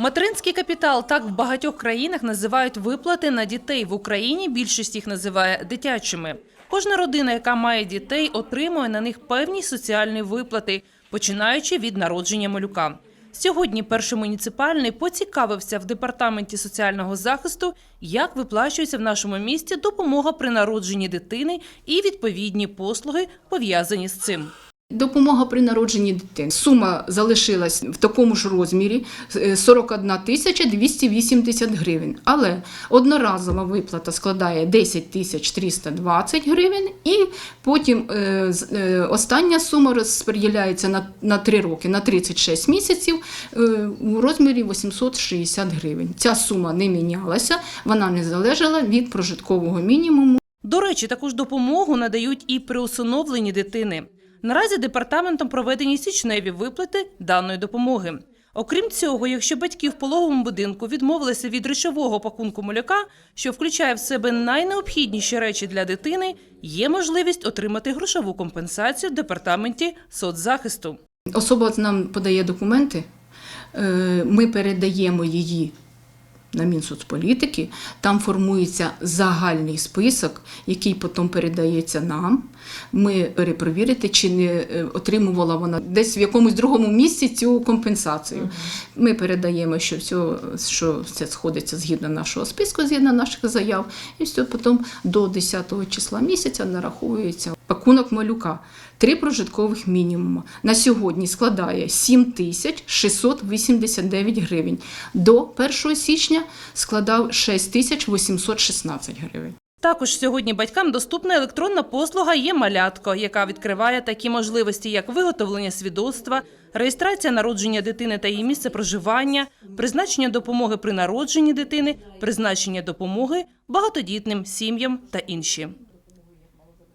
Материнський капітал так в багатьох країнах називають виплати на дітей. В Україні більшість їх називає дитячими. Кожна родина, яка має дітей, отримує на них певні соціальні виплати, починаючи від народження малюка. Сьогодні перший муніципальний поцікавився в департаменті соціального захисту, як виплачується в нашому місті допомога при народженні дитини і відповідні послуги пов'язані з цим. Допомога при народженні дитини. Сума залишилась в такому ж розмірі е, 41 тисяча 280 гривень. Але одноразова виплата складає 10 тисяч 320 гривень, і потім е, е, остання сума розподіляється на, на 3 роки, на 36 місяців е, у розмірі 860 гривень. Ця сума не мінялася, вона не залежала від прожиткового мінімуму. До речі, таку ж допомогу надають і при усиновленні дитини. Наразі департаментом проведені січневі виплати даної допомоги. Окрім цього, якщо батьки в пологовому будинку відмовилися від речового пакунку малюка, що включає в себе найнеобхідніші речі для дитини, є можливість отримати грошову компенсацію в департаменті соцзахисту. Особа нам подає документи, е, ми передаємо її на Мінсоцполітики, там формується загальний список, який потім передається нам. Ми перепровірити, чи не е, отримувала вона десь в якомусь другому місці цю компенсацію. Ми передаємо, що все, що це сходиться згідно нашого списку, згідно наших заяв, і все потім до 10 числа місяця нараховується пакунок малюка. Три прожиткових мінімума на сьогодні складає 7 тисяч 689 гривень. До 1 січня складав 6 тисяч 816 гривень. Також сьогодні батькам доступна електронна послуга є малятко, яка відкриває такі можливості, як виготовлення свідоцтва, реєстрація народження дитини та її місце проживання, призначення допомоги при народженні дитини, призначення допомоги багатодітним сім'ям та інші.